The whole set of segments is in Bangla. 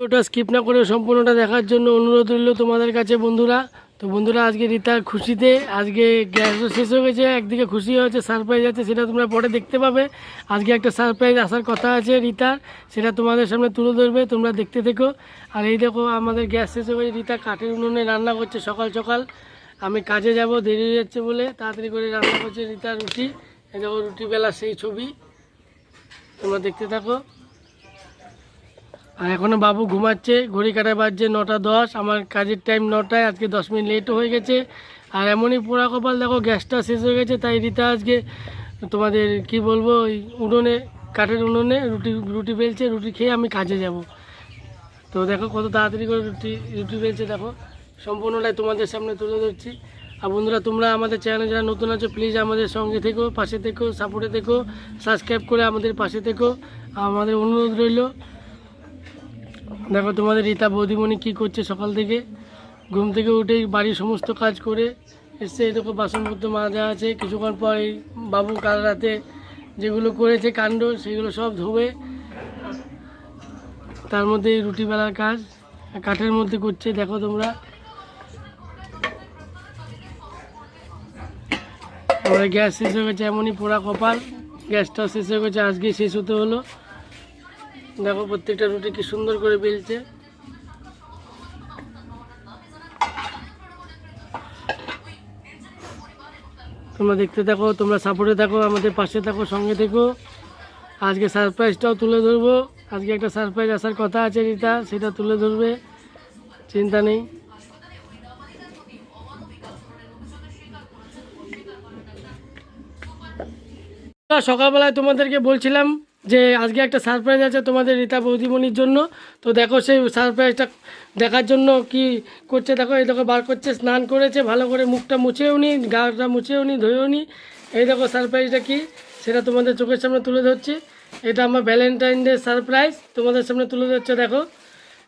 ওটা স্কিপ না করে সম্পূর্ণটা দেখার জন্য অনুরোধ রইল তোমাদের কাছে, বন্ধুরা। তো বন্ধুরা, আজকে রিতার খুশিতে, আজকে গ্যাসও শেষ হয়ে গেছে, একদিকে খুশি হয়েছে সারপ্রাইজ আছে, সেটা তোমরা পরে দেখতে পাবে। আজকে একটা সারপ্রাইজ আসার কথা আছে রিতার সেটা তোমাদের সামনে তুলে ধরবে, তোমরা দেখতে থেকো। আর এই দেখো, আমাদের গ্যাস শেষ হয়ে গেছে, রিতা কাঠের উনুনে রান্না করছে সকাল সকাল। আমি কাজে যাব, দেরি হয়ে যাচ্ছে বলে তাড়াতাড়ি করে রান্না করছে রিতা রুটি। এই দেখো রুটি বেলা সেই ছবি। তোমরা দেখতে থাকো। আর এখনও বাবু ঘুমাচ্ছে, ঘড়ি কাটা বাজছে নটা দশ, আমার কাজের টাইম নটায়, আজকে দশ মিনিট লেটও হয়ে গেছে। আর এমনই পোড়া কপাল, দেখো গ্যাসটা শেষ হয়ে গেছে, তাই রিতা আজকে তোমাদের কি বলব, ওই উনুনে, কাঠের উনুনে রুটি রুটি বেলছে, রুটি খেয়ে আমি কাজে যাব। তো দেখো কত তাড়াতাড়ি করে রুটি রুটি বেলছে, দেখো। সম্পূর্ণটাই তোমাদের সামনে তুলে ধরছি। আর বন্ধুরা, তোমরা আমাদের চ্যানেলে যারা নতুন আছো প্লিজ আমাদের সঙ্গে থেকো, পাশে থেকো সাপোর্টে থেকো সাবস্ক্রাইব করে আমাদের পাশে থেকো। আমাদের অনুরোধ রইল দেখো তোমাদের রীতা বৌদিমণি কী করছে সকাল থেকে? ঘুম থেকে উঠেই বাড়ির সমস্ত কাজ করে এসছে। দেখো বাসনপত্র মাজা আছে। কিছুক্ষণ পর এই বাবু কাল রাতে যেগুলো করেছে কাণ্ড, সেগুলো সব ধোবে। তার মধ্যে রুটি বেলার কাজ। কাঠের মধ্যে করছে, দেখো তোমরা। গ্যাস শেষ হয়ে গেছে, এমনই পোড়া কপাল। গ্যাসটা শেষ হয়ে গেছে, আজকেই শেষ হতে হলো। দেখো, প্রত্যেকটা রুটি কি সুন্দর করে বেলছে। তোমরা দেখতে থাকো, তোমরা সাপোর্টে থাকো, আমাদের পাশে থাকো, সঙ্গে থেকো। আজকে সারপ্রাইজটাও তুলে ধরবো। আজকে একটা সারপ্রাইজ আসার কথা আছে রিতা, সেটা তুলে ধরবে। চিন্তা নেই। সকালবেলায় তোমাদেরকে বলছিলাম যে আজকে একটা সারপ্রাইজ আছে তোমাদের রীতা বৌদিমণির জন্য। তো দেখো সেই সারপ্রাইজটা দেখার জন্য কি করছে? দেখো, এই দেখো, বার করছে, স্নান করেছে, ভালো করে মুখটা মুছেও নি, গাটা মুছেও নি, ধুয়েও নি। এই দেখো সারপ্রাইজটা কি? সেটা তোমাদের চোখের সামনে তুলে ধরছি। এটা আমার ভ্যালেন্টাইন ডে সারপ্রাইজ তোমাদের সামনে তুলে ধরছে, দেখো।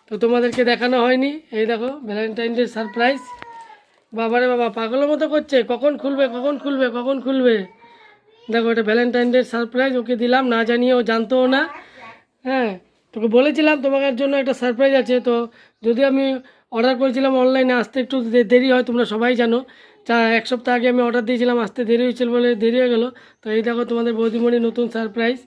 তো তোমাদেরকে দেখানো হয়নি। এই দেখো ভ্যালেন্টাইন ডে সারপ্রাইজ বাবারে বাবা, পাগলের মতো করছে। কখন খুলবে কখন খুলবে কখন খুলবে? দেখো, এটা ভ্যালেন্টাইন ডে সারপ্রাইজ ওকে দিলাম, না জানিয়ে ও জানতোও না। হ্যাঁ তোকে বলেছিলাম তোমার জন্য একটা সারপ্রাইজ আছে, তো যদি আমি অর্ডার করেছিলাম অনলাইনে আসতে একটু দেরি হয়, তোমরা সবাই জানো। যা এক সপ্তাহ আগে আমি অর্ডার দিয়েছিলাম, আসতে দেরি হয়েছিল বলে দেরি হয়ে গেলো। তো এই দেখো, তোমাদের বৌদিমণি নতুন সারপ্রাইজ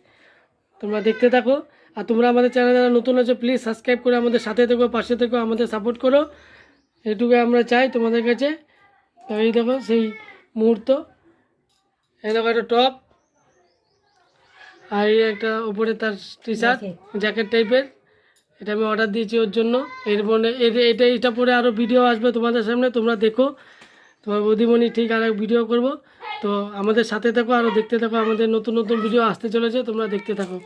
তোমরা দেখতে থাকো। আর তোমরা আমাদের চ্যানেল যারা নতুন আছো প্লিজ সাবস্ক্রাইব করে আমাদের সাথে থেকো, পাশে থেকো, আমাদের সাপোর্ট করো। এটুকু আমরা চাই তোমাদের কাছে। তো এই দেখো, সেই মুহূর্ত। এই দেখো একটা টপ আর এই একটা উপরে তার টি শার্ট জ্যাকেট টাইপের এটা আমি অর্ডার দিয়েছি ওর জন্য। এর মনে এর- এটা এটা পরে আরও ভিডিও আসবে তোমাদের সামনে তোমরা দেখো। তোমার বৌদিমণি ঠিক আর ভিডিও করব। তো আমাদের সাথে থাকো আরও দেখতে থাকো। আমাদের নতুন নতুন ভিডিও আসতে চলেছে তোমরা দেখতে থাকো।